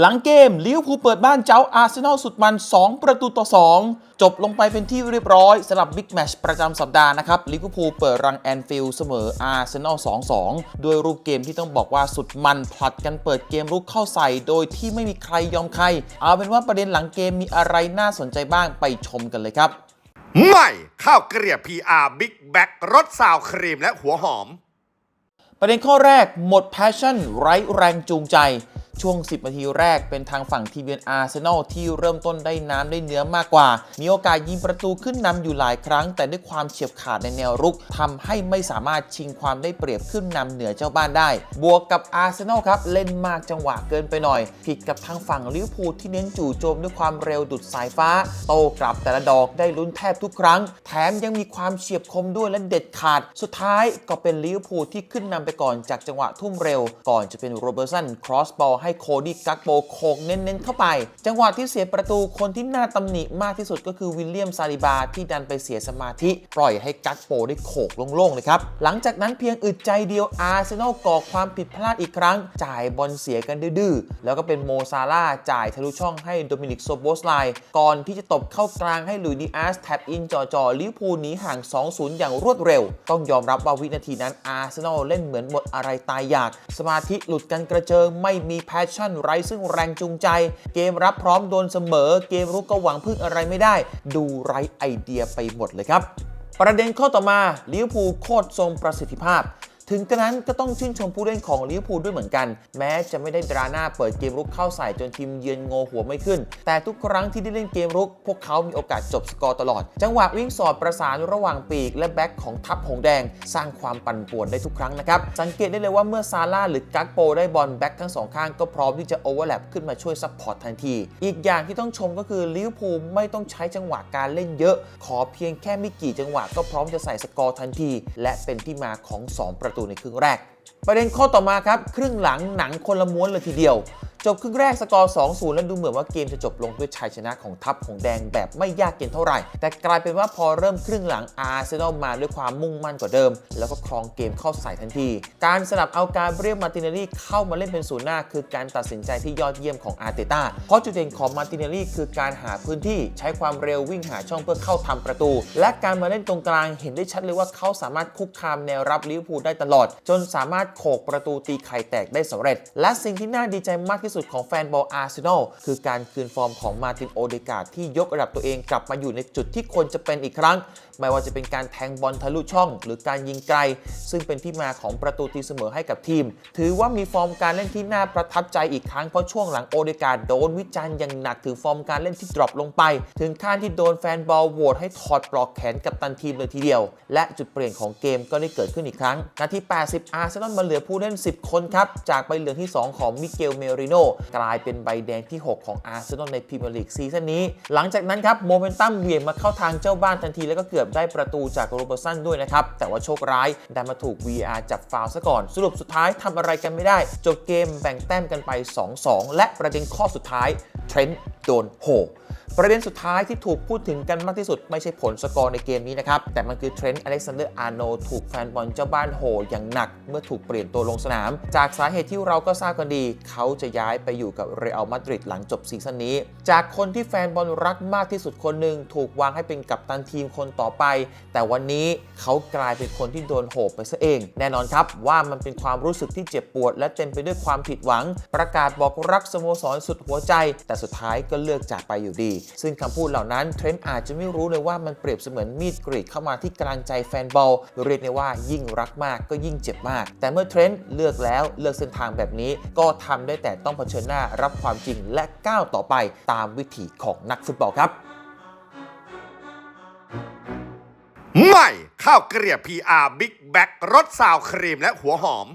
หลังเกมลิเวอร์พูลเปิดบ้านเจ้าอาร์เซนอลสุดมัน 2 ประตูต่อ 2 จบลงไปเป็นที่เรียบร้อยสำหรับบิ๊กแมชประจำสัปดาห์นะครับลิเวอร์พูลเปิดรังแอนฟิลด์เสมออาร์เซนอล 2-2 ด้วยรูปเกมที่ต้องบอกว่าสุดมันผลัดกันเปิดเกมรุกเข้าใส่ โดยที่ไม่มีใครยอมใคร เอาเป็นว่าประเด็นหลังเกมมีอะไรน่าสนใจบ้างไปชมกันเลยครับใหม่ข้าวเกลียบ PR Big Back รสซาวครีมและหัวหอม ประเด็นข้อแรกหมด passion ไร้แรงจูงใจ ช่วง 10 นาทีแรกเป็นทางฝั่งทีมเยือนอาร์เซนอลที่เริ่มต้นได้น้ำได้เนื้อมากกว่า มีโอกาสยิงประตูขึ้นนำอยู่หลายครั้ง แต่ด้วยความเฉียบขาดในแนวรุกทำให้ไม่สามารถชิงความได้เปรียบขึ้นนำเหนือเจ้าบ้านได้ บวกกับอาร์เซนอลครับเล่นมากจังหวะเกินไปหน่อย ผิดกับทางฝั่งลิเวอร์พูลที่เน้นจู่โจมด้วยความเร็วดุดสายฟ้า โตกลับแต่ละดอกได้ลุ้นแทบทุกครั้ง แถมยังมีความเฉียบคมด้วยและเด็ดขาด สุดท้ายก็เป็นลิเวอร์พูลที่ขึ้นนำไปก่อนจากจังหวะทุ่มเร็ว ก่อนจะเป็นโรเบอร์สันครอสบอลให้โคดี้กักโบโคกเน้นๆเข้าไป จังหวะที่เสียประตูคนที่น่าตำหนิมากที่สุดก็คือวิลเลียมซาลิบาที่ดันไปเสียสมาธิปล่อยให้กักโปได้โขกโล่งๆเลยครับหลังจากนั้นเพียงอึดใจเดียวอาร์เซนอลก่อความผิดพลาดอีกครั้ง จ่ายบอลเสียกันดื้อๆแล้วก็เป็นโมซาร่าจ่ายทะลุช่องให้โดมินิกโซโบสไลก่อนที่จะตบเข้ากลางให้ลุยดิอาสแท็บอินจ่อๆลิเวอร์พูลหนีห่าง 2-0 อย่างรวดเร็ว ต้องยอมรับว่าวินาทีนั้นอาร์เซนอลเล่นเหมือนหมดอะไรตายอยาก สมาธิหลุดกันกระเจิงไม่มีแพชชั่นไร้ซึ่งแรงจูงใจ เกมรับพร้อมโดนเสมอ เกมรุกก็หวังพึ่งอะไรไม่ได้ ดูไร้ไอเดียไปหมดเลยครับ ประเด็นข้อต่อมาลิเวอร์พูลโคตรทรงประสิทธิภาพ ถึงกระนั้นก็ต้องชื่นชมผู้เล่นของลิเวอร์พูลด้วยเหมือนกัน แม้จะไม่ได้ดราหน้าเปิดเกมรุกเข้าใส่จนทีมเยือนโงหัวไม่ขึ้น แต่ทุกครั้งที่ได้เล่นเกมรุก พวกเขามีโอกาสจบสกอร์ตลอด จังหวะวิ่งสอดประสานระหว่างปีก และแบ็กของทัพหงแดง สร้างความปั่นป่วนได้ทุกครั้งนะครับสังเกตได้เลยว่าเมื่อซาร่าหรือกักโปได้บอลแบ็กทั้งสองข้างก็พร้อมที่จะโอเวอร์แลปขึ้นมาช่วยซัพพอร์ตทันที อีกอย่างที่ต้องชมก็คือลิเวอร์พูลไม่ต้องใช้จังหวะการเล่นเยอะ ขอเพียงแค่ไม่กี่จังหวะก็พร้อมจะใส่สกอร์ทันที และเป็นที่มาของ 2 ประตูในครึ่งแรก ประเด็นข้อต่อมาครับ ครึ่งหลังหนังคนละม้วนเลยทีเดียว จบครึ่งแรกสกอร์ 2-0 แล้วดูเหมือนว่าเกมจะจบลงด้วยชัยชนะของทัพของแดงแบบไม่ยากเย็นเท่าไหร่ แต่กลายเป็นว่าพอเริ่มครึ่งหลังอาร์เซนอลมาด้วยความมุ่งมั่นกว่าเดิม แล้วก็ครองเกมเข้าใส่ทันที การสลับเอาการเรียกมาติเนลลี่เข้ามาเล่นเป็นศูนย์หน้า คือการตัดสินใจที่ยอดเยี่ยมของอาร์เตต้า เพราะจุดเด่นของมาติเนลลี่คือการหาพื้นที่ใช้ความเร็ววิ่งหาช่องเพื่อเข้าทำประตู และการมาเล่นตรงกลางเห็นได้ชัดเลยว่าเขาสามารถคุกคามแนวรับลิเวอร์พูลได้ตลอด จนสามารถโขกประตูตีไข่แตกได้สำเร็จ และสิ่งที่น่าดีใจมากที่สุดของแฟนบอลอาร์เซนอลคือการคืนฟอร์มของมาตินโอเดกาที่ยกระดับตัวเองกลับมาอยู่ในจุดที่ควรจะเป็นอีกครั้ง ไม่ว่าจะเป็นการแทงบอลทะลุช่อง หรือการยิงไกล ซึ่งเป็นที่มาของประตูตีเสมอให้กับทีม ถือว่ามีฟอร์มการเล่นที่น่าประทับใจอีกครั้งเพราะช่วงหลังโอเดกาโดนวิจารณ์อย่างหนักถึงฟอร์มการเล่นที่ดรอปลงไป ถึงขั้นที่โดนแฟนบอลโหวตให้ถอดปลอกแขนกับตันทีมเลยทีเดียว และจุดเปลี่ยนของเกมก็ได้เกิดขึ้นอีกครั้งนาที 80 อาร์เซนอลมาเหลือผู้เล่น 10 คนครับจากใบเหลืองที่ 2 ของมิเกลเมริโนกลายเป็นใบแดงที่ 6 ของอาร์เซนอลในพรีเมียร์ลีกซีซั่นนี้ หลังจากนั้นครับโมเมนตัมเวียงมาเข้าทางเจ้าบ้านทันที แล้วก็เกือบได้ประตูจากโรเบอร์สันด้วยนะครับ แต่ว่าโชคร้ายดันมาถูก VR จับฟาวล์ซะก่อน สรุปสุดท้ายทำอะไรกันไม่ได้ จบเกมแบ่งแต้มกันไป 2-2 และประเด็นข้อสุดท้ายเทรนต์โดนโห ประเด็นสุดท้ายที่ถูกพูดถึงกันมากที่สุดไม่ใช่ผลสกอร์ในเกมนี้นะครับ แต่มันคือเทรนต์อเล็กซานเดอร์อาร์โนถูกแฟนบอลเจ้าบ้านโหอย่างหนัก เมื่อถูกเปลี่ยนตัวลงสนาม จากสาเหตุที่เราก็ทราบกันดี เขาจะย้ายไปอยู่กับเรอัลมาดริดหลังจบซีซั่นนี้ จากคนที่แฟนบอลรักมากที่สุดคนหนึ่งถูกวางให้เป็นกัปตันทีมคนต่อไป แต่วันนี้เขากลายเป็นคนที่โดนโหไปซะเอง แน่นอนครับว่ามันเป็นความรู้สึกที่เจ็บปวด และเต็มไปด้วยความผิดหวัง ประกาศบอกรักสโมสรสุดหัวใจ แต่สุดท้ายก็เลือกจากไปอยู่ดีซึ่งคำพูดเหล่านั้นเทรนต์อาจจะไม่รู้เลยว่ามันเปรียบเสมือนมีดกรีดเข้ามาที่กลางใจแฟนบอลเรียกได้ว่ายิ่งรักมากก็ยิ่งเจ็บมาก แต่เมื่อเทรนต์เลือกแล้วเลือกเส้นทางแบบนี้ก็ทำได้แต่ต้องเผชิญหน้ารับความจริงและก้าวต่อไปตามวิถีของนักฟุตบอลครับใหม่ข้าวเกลียบ PR Big Back รสซาวครีมและหัวหอม